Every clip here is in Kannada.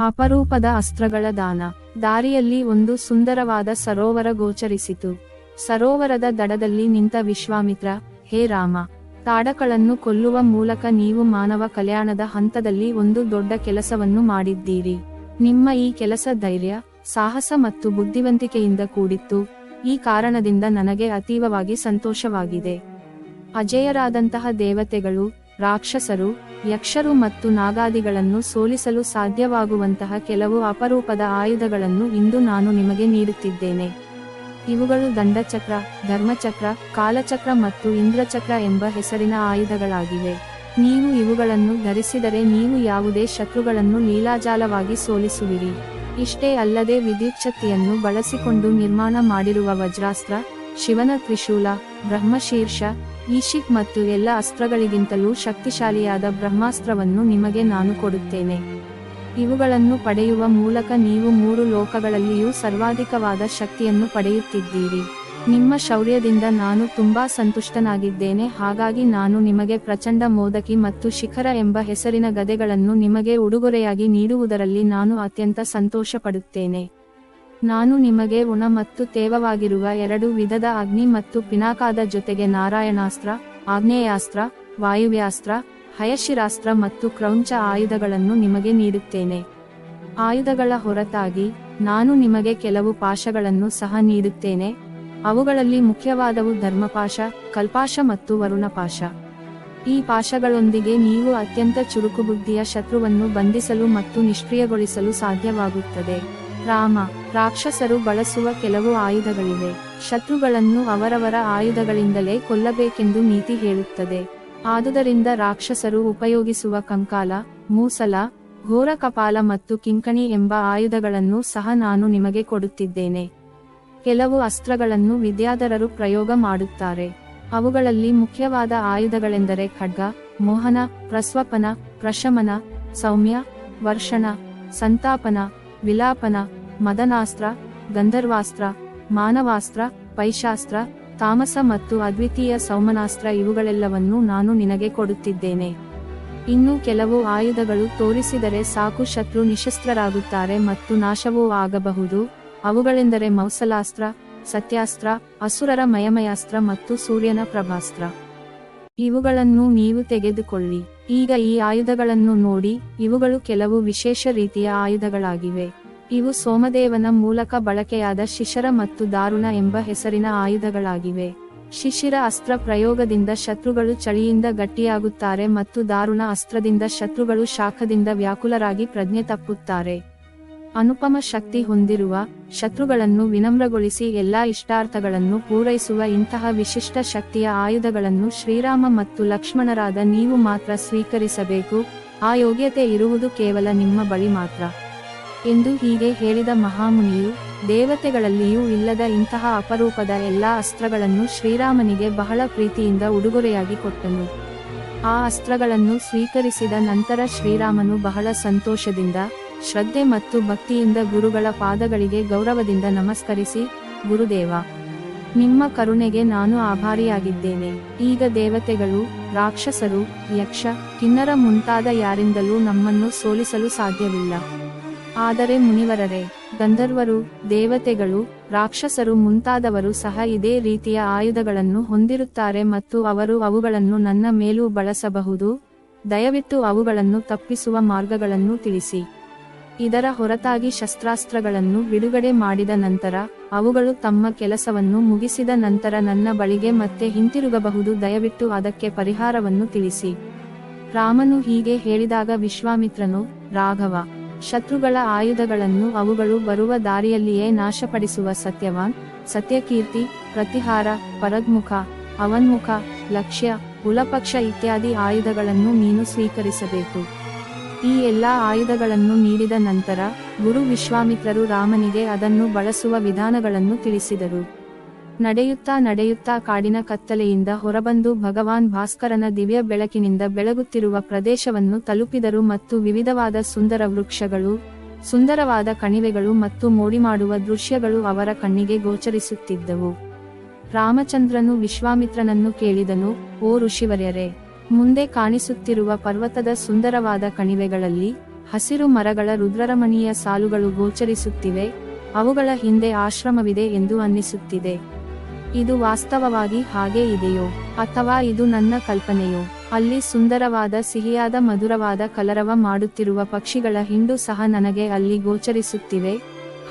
ಅಪರೂಪದ ಅಸ್ತ್ರಗಳ ದಾನ. ದಾರಿಯಲ್ಲಿ ಒಂದು ಸುಂದರವಾದ ಸರೋವರ ಗೋಚರಿಸಿತು. ಸರೋವರದ ದಡದಲ್ಲಿ ನಿಂತ ವಿಶ್ವಾಮಿತ್ರ, ಹೇ ರಾಮ ತಾಡಕಳನ್ನು ಕೊಲ್ಲುವ ಮೂಲಕ ನೀವು ಮಾನವ ಕಲ್ಯಾಣದ ಹಂತದಲ್ಲಿ ಒಂದು ದೊಡ್ಡ ಕೆಲಸವನ್ನು ಮಾಡಿದ್ದೀರಿ. ನಿಮ್ಮ ಈ ಕೆಲಸ ಧೈರ್ಯ, ಸಾಹಸ ಮತ್ತು ಬುದ್ಧಿವಂತಿಕೆಯಿಂದ ಕೂಡಿತ್ತು. ಈ ಕಾರಣದಿಂದ ನನಗೆ ಅತೀವವಾಗಿ ಸಂತೋಷವಾಗಿದೆ. ಅಜೇಯರಾದಂತಹ ದೇವತೆಗಳು ರಾಕ್ಷಸರು, ಯಕ್ಷರು ಮತ್ತು ನಾಗಾದಿಗಳನ್ನು ಸೋಲಿಸಲು ಸಾಧ್ಯವಾಗುವಂತಹ ಕೆಲವು ಅಪರೂಪದ ಆಯುಧಗಳನ್ನು ಇಂದು ನಾನು ನಿಮಗೆ ನೀಡುತ್ತಿದ್ದೇನೆ. ಇವುಗಳು ದಂಡಚಕ್ರ, ಧರ್ಮಚಕ್ರ, ಕಾಲಚಕ್ರ ಮತ್ತು ಇಂದ್ರಚಕ್ರ ಎಂಬ ಹೆಸರಿನ ಆಯುಧಗಳಾಗಿವೆ. ನೀವು ಇವುಗಳನ್ನು ಧರಿಸಿದರೆ ನೀವು ಯಾವುದೇ ಶತ್ರುಗಳನ್ನು ಲೀಲಾಜಾಲವಾಗಿ ಸೋಲಿಸುವಿರಿ. ಇಷ್ಟೇ ಅಲ್ಲದೆ ವಿದ್ಯುಚ್ಛಕ್ತಿಯನ್ನು ಬಳಸಿಕೊಂಡು ನಿರ್ಮಾಣ ಮಾಡಿರುವ ವಜ್ರಾಸ್ತ್ರ, ಶಿವನ ತ್ರಿಶೂಲ, ಬ್ರಹ್ಮಶೀರ್ಷ ಈಶಿಕ್ ಮತ್ತು ಎಲ್ಲ ಅಸ್ತ್ರಗಳಿಗಿಂತಲೂ ಶಕ್ತಿಶಾಲಿಯಾದ ಬ್ರಹ್ಮಾಸ್ತ್ರವನ್ನು ನಿಮಗೆ ನಾನು ಕೊಡುತ್ತೇನೆ. ಇವುಗಳನ್ನು ಪಡೆಯುವ ಮೂಲಕ ನೀವು ಮೂರು ಲೋಕಗಳಲ್ಲಿಯೂ ಸರ್ವಾಧಿಕವಾದ ಶಕ್ತಿಯನ್ನು ಪಡೆಯುತ್ತಿದ್ದೀರಿ. ನಿಮ್ಮ ಶೌರ್ಯದಿಂದ ನಾನು ತುಂಬಾ ಸಂತುಷ್ಟನಾಗಿದ್ದೇನೆ, ಹಾಗಾಗಿ ನಾನು ನಿಮಗೆ ಪ್ರಚಂಡ ಮೋದಕಿ ಮತ್ತು ಶಿಖರ ಎಂಬ ಹೆಸರಿನ ಗದೆಗಳನ್ನು ನಿಮಗೆ ಉಡುಗೊರೆಯಾಗಿ ನೀಡುವುದರಲ್ಲಿ ನಾನು ಅತ್ಯಂತ ಸಂತೋಷ ಪಡುತ್ತೇನೆ ನಾನು ನಿಮಗೆ ಉಣ ಮತ್ತು ತೇವವಾಗಿರುವ ಎರಡು ವಿಧದ ಅಗ್ನಿ ಮತ್ತು ಪಿನಾಕಾದ ಜೊತೆಗೆ ನಾರಾಯಣಾಸ್ತ್ರ, ಆಗ್ನೇಯಾಸ್ತ್ರ, ವಾಯುವ್ಯಾಸ್ತ್ರ, ಹಯಶಿರಾಸ್ತ್ರ ಮತ್ತು ಕ್ರೌಂಚ ಆಯುಧಗಳನ್ನು ನಿಮಗೆ ನೀಡುತ್ತೇನೆ. ಆಯುಧಗಳ ಹೊರತಾಗಿ ನಾನು ನಿಮಗೆ ಕೆಲವು ಪಾಶಗಳನ್ನು ಸಹ ನೀಡುತ್ತೇನೆ. ಅವುಗಳಲ್ಲಿ ಮುಖ್ಯವಾದವು ಧರ್ಮಪಾಶ, ಕಲ್ಪಾಶ ಮತ್ತು ವರುಣಪಾಶ. ಈ ಪಾಶಗಳೊಂದಿಗೆ ನೀವು ಅತ್ಯಂತ ಚುರುಕುಬುದ್ಧಿಯ ಶತ್ರುವನ್ನು ಬಂಧಿಸಲು ಮತ್ತು ನಿಷ್ಕ್ರಿಯಗೊಳಿಸಲು ಸಾಧ್ಯವಾಗುತ್ತದೆ. ರಾಮ, ರಾಕ್ಷಸರು ಬಳಸುವ ಕೆಲವು ಆಯುಧಗಳಿವೆ. ಶತ್ರುಗಳನ್ನು ಅವರವರ ಆಯುಧಗಳಿಂದಲೇ ಕೊಲ್ಲಬೇಕೆಂದು ನೀತಿ ಹೇಳುತ್ತದೆ. ಆದುದರಿಂದ ರಾಕ್ಷಸರು ಉಪಯೋಗಿಸುವ ಕಂಕಾಲ, ಮೂಸಲ ಘೋರ ಕಪಾಲ ಮತ್ತು ಕಿಂಕಣಿ ಎಂಬ ಆಯುಧಗಳನ್ನು ಸಹ ನಾನು ನಿಮಗೆ ಕೊಡುತ್ತಿದ್ದೇನೆ. ಕೆಲವು ಅಸ್ತ್ರಗಳನ್ನು ವಿದ್ಯಾಧರರು ಪ್ರಯೋಗ ಮಾಡುತ್ತಾರೆ. ಅವುಗಳಲ್ಲಿ ಮುಖ್ಯವಾದ ಆಯುಧಗಳೆಂದರೆ ಖಡ್ಗ, ಮೋಹನ, ಪ್ರಸ್ವಪನ, ಪ್ರಶಮನ, ಸೌಮ್ಯ, ವರ್ಷಣ, ಸಂತಾಪನ, ವಿಲಾಪನ ಮದನಾಸ್ತ್ರ, ಗಂಧರ್ವಾಸ್ತ್ರ, ಮಾನವಾಸ್ತ್ರ, ಪೈಶಾಸ್ತ್ರ, ತಾಮಸ ಮತ್ತು ಅದ್ವಿತೀಯ ಸೌಮನಾಸ್ತ್ರ ಇವುಗಳೆಲ್ಲವನ್ನೂ ನಾನು ನಿನಗೆ ಕೊಡುತ್ತಿದ್ದೇನೆ. ಇನ್ನು ಕೆಲವು ಆಯುಧಗಳು ತೋರಿಸಿದರೆ ಸಾಕು ಶತ್ರು ನಿಶಸ್ತ್ರರಾಗುತ್ತಾರೆ ಮತ್ತು ನಾಶವೂ ಆಗಬಹುದು. ಅವುಗಳೆಂದರೆ ಮೌಸಲಾಸ್ತ್ರ, ಸತ್ಯಾಸ್ತ್ರ, ಅಸುರರ ಮಯಮಯಾಸ್ತ್ರ ಮತ್ತು ಸೂರ್ಯನ ಪ್ರಭಾಸ್ತ್ರ. ಇವುಗಳನ್ನು ನೀವು ತೆಗೆದುಕೊಳ್ಳಿ. ಈಗ ಈ ಆಯುಧಗಳನ್ನು ನೋಡಿ, ಇವುಗಳು ಕೆಲವು ವಿಶೇಷ ರೀತಿಯ ಆಯುಧಗಳಾಗಿವೆ. ಇವು ಸೋಮದೇವನ ಮೂಲಕ ಬಳಕೆಯಾದ ಶಿಶಿರ ಮತ್ತು ದಾರುಣ ಎಂಬ ಹೆಸರಿನ ಆಯುಧಗಳಾಗಿವೆ. ಶಿಶಿರ ಅಸ್ತ್ರ ಪ್ರಯೋಗದಿಂದ ಶತ್ರುಗಳು ಚಳಿಯಿಂದ ಗಟ್ಟಿಯಾಗುತ್ತಾರೆ ಮತ್ತು ದಾರುಣ ಅಸ್ತ್ರದಿಂದ ಶತ್ರುಗಳು ಶಾಖದಿಂದ ವ್ಯಾಕುಲರಾಗಿ ಪ್ರಜ್ಞೆ ತಪ್ಪುತ್ತಾರೆ. ಅನುಪಮ ಶಕ್ತಿ ಹೊಂದಿರುವ ಶತ್ರುಗಳನ್ನು ವಿನಮ್ರಗೊಳಿಸಿ ಎಲ್ಲಾ ಇಷ್ಟಾರ್ಥಗಳನ್ನು ಪೂರೈಸುವ ಇಂತಹ ವಿಶಿಷ್ಟ ಶಕ್ತಿಯ ಆಯುಧಗಳನ್ನು ಶ್ರೀರಾಮ ಮತ್ತು ಲಕ್ಷ್ಮಣರಾದ ನೀವು ಮಾತ್ರ ಸ್ವೀಕರಿಸಬೇಕು. ಆ ಯೋಗ್ಯತೆ ಇರುವುದು ಕೇವಲ ನಿಮ್ಮ ಬಳಿ ಮಾತ್ರ. ಎಂದು ಹೀಗೆ ಹೇಳಿದ ಮಹಾಮುನಿಯು, ದೇವತೆಗಳಲ್ಲಿಯೂ ಇಲ್ಲದ ಇಂತಹ ಅಪರೂಪದ ಎಲ್ಲಾ ಅಸ್ತ್ರಗಳನ್ನು ಶ್ರೀರಾಮನಿಗೆ ಬಹಳ ಪ್ರೀತಿಯಿಂದ ಉಡುಗೊರೆಯಾಗಿ ಕೊಟ್ಟನು. ಆ ಅಸ್ತ್ರಗಳನ್ನು ಸ್ವೀಕರಿಸಿದ ನಂತರ ಶ್ರೀರಾಮನು ಬಹಳ ಸಂತೋಷದಿಂದ, ಶ್ರದ್ಧೆ ಮತ್ತು ಭಕ್ತಿಯಿಂದ ಗುರುಗಳ ಪಾದಗಳಿಗೆ ಗೌರವದಿಂದ ನಮಸ್ಕರಿಸಿ, ಗುರುದೇವ, ನಿಮ್ಮ ಕರುಣೆಗೆ ನಾನು ಆಭಾರಿಯಾಗಿದ್ದೇನೆ. ಈಗ ದೇವತೆಗಳು, ರಾಕ್ಷಸರು, ಯಕ್ಷ, ಕಿನ್ನರ ಮುಂತಾದ ಯಾರಿಂದಲೂ ನಮ್ಮನ್ನು ಸೋಲಿಸಲು ಸಾಧ್ಯವಿಲ್ಲ. ಆದರೆ ಮುನಿವರರೇ, ಗಂಧರ್ವರು, ದೇವತೆಗಳು, ರಾಕ್ಷಸರು ಮುಂತಾದವರು ಸಹ ಇದೇ ರೀತಿಯ ಆಯುಧಗಳನ್ನು ಹೊಂದಿರುತ್ತಾರೆ ಮತ್ತು ಅವರು ಅವುಗಳನ್ನು ನನ್ನ ಮೇಲೂ ಬಳಸಬಹುದು. ದಯವಿಟ್ಟು ಅವುಗಳನ್ನು ತಪ್ಪಿಸುವ ಮಾರ್ಗಗಳನ್ನು ತಿಳಿಸಿ. ಇದರ ಹೊರತಾಗಿ ಶಸ್ತ್ರಾಸ್ತ್ರಗಳನ್ನು ಬಿಡುಗಡೆ ಮಾಡಿದ ನಂತರ, ಅವುಗಳು ತಮ್ಮ ಕೆಲಸವನ್ನು ಮುಗಿಸಿದ ನಂತರ ನನ್ನ ಬಳಿಗೆ ಮತ್ತೆ ಹಿಂತಿರುಗಬಹುದು. ದಯವಿಟ್ಟು ಅದಕ್ಕೆ ಪರಿಹಾರವನ್ನು ತಿಳಿಸಿ. ರಾಮನು ಹೀಗೆ ಹೇಳಿದಾಗ ವಿಶ್ವಾಮಿತ್ರನು, ರಾಘವ ಶತ್ರುಗಳ ಆಯುಧಗಳನ್ನು ಅವುಗಳು ಬರುವ ದಾರಿಯಲ್ಲಿಯೇ ನಾಶಪಡಿಸುವ ಸತ್ಯವಾನ್, ಸತ್ಯಕೀರ್ತಿ, ಪ್ರತಿಹಾರ, ಪರದ್ಮುಖ, ಅವನ್ಮುಖ, ಲಕ್ಷ್ಯ ಕುಲಪಕ್ಷ ಇತ್ಯಾದಿ ಆಯುಧಗಳನ್ನು ನೀನು ಸ್ವೀಕರಿಸಬೇಕು. ಈ ಎಲ್ಲಾ ಆಯುಧಗಳನ್ನು ನೀಡಿದ ನಂತರ ಗುರು ವಿಶ್ವಾಮಿತ್ರರು ರಾಮನಿಗೆ ಅದನ್ನು ಬಳಸುವ ವಿಧಾನಗಳನ್ನು ತಿಳಿಸಿದರು. ನಡೆಯುತ್ತಾ ನಡೆಯುತ್ತಾ ಕಾಡಿನ ಕತ್ತಲೆಯಿಂದ ಹೊರಬಂದು ಭಗವಾನ್ ಭಾಸ್ಕರನ ದಿವ್ಯ ಬೆಳಕಿನಿಂದ ಬೆಳಗುತ್ತಿರುವ ಪ್ರದೇಶವನ್ನು ತಲುಪಿದರು ಮತ್ತು ವಿವಿಧವಾದ ಸುಂದರ ವೃಕ್ಷಗಳು, ಸುಂದರವಾದ ಕಣಿವೆಗಳು ಮತ್ತು ಮೋಡಿಮಾಡುವ ದೃಶ್ಯಗಳು ಅವರ ಕಣ್ಣಿಗೆ ಗೋಚರಿಸುತ್ತಿದ್ದವು. ರಾಮಚಂದ್ರನು ವಿಶ್ವಾಮಿತ್ರನನ್ನು ಕೇಳಿದನು, ಓ ಋಷಿವರ್ಯರೇ, ಮುಂದೆ ಕಾಣಿಸುತ್ತಿರುವ ಪರ್ವತದ ಸುಂದರವಾದ ಕಣಿವೆಗಳಲ್ಲಿ ಹಸಿರು ಮರಗಳ ರುದ್ರರಮಣೀಯ ಸಾಲುಗಳು ಗೋಚರಿಸುತ್ತಿವೆ, ಅವುಗಳ ಹಿಂದೆ ಆಶ್ರಮವಿದೆ ಎಂದು ಅನ್ನಿಸುತ್ತಿದೆ. ಇದು ವಾಸ್ತವವಾಗಿ ಹಾಗೆ ಇದೆಯೋ ಅಥವಾ ಇದು ನನ್ನ ಕಲ್ಪನೆಯೋ? ಅಲ್ಲಿ ಸುಂದರವಾದ ಸಿಹಿಯಾದ ಮಧುರವಾದ ಕಲರವ ಮಾಡುತ್ತಿರುವ ಪಕ್ಷಿಗಳ ಹಿಂಡು ಸಹ ನನಗೆ ಅಲ್ಲಿ ಗೋಚರಿಸುತ್ತಿವೆ.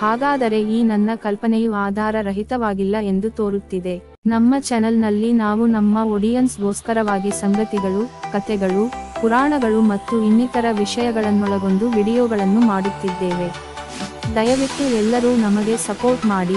ಹಾಗಾದರೆ ಈ ನನ್ನ ಕಲ್ಪನೆಯು ಆಧಾರ ರಹಿತವಾಗಿಲ್ಲ ಎಂದು ತೋರುತ್ತಿದೆ. ನಮ್ಮ ಚಾನೆಲ್ನಲ್ಲಿ ನಾವು ನಮ್ಮ ಒಡಿಯನ್ಸ್ಗೋಸ್ಕರವಾಗಿ ಸಂಗತಿಗಳು, ಕಥೆಗಳು, ಪುರಾಣಗಳು ಮತ್ತು ಇನ್ನಿತರ ವಿಷಯಗಳನ್ನೊಳಗೊಂಡು ವಿಡಿಯೋಗಳನ್ನು ಮಾಡುತ್ತಿದ್ದೇವೆ. ದಯವಿಟ್ಟು ಎಲ್ಲರೂ ನಮಗೆ ಸಪೋರ್ಟ್ ಮಾಡಿ.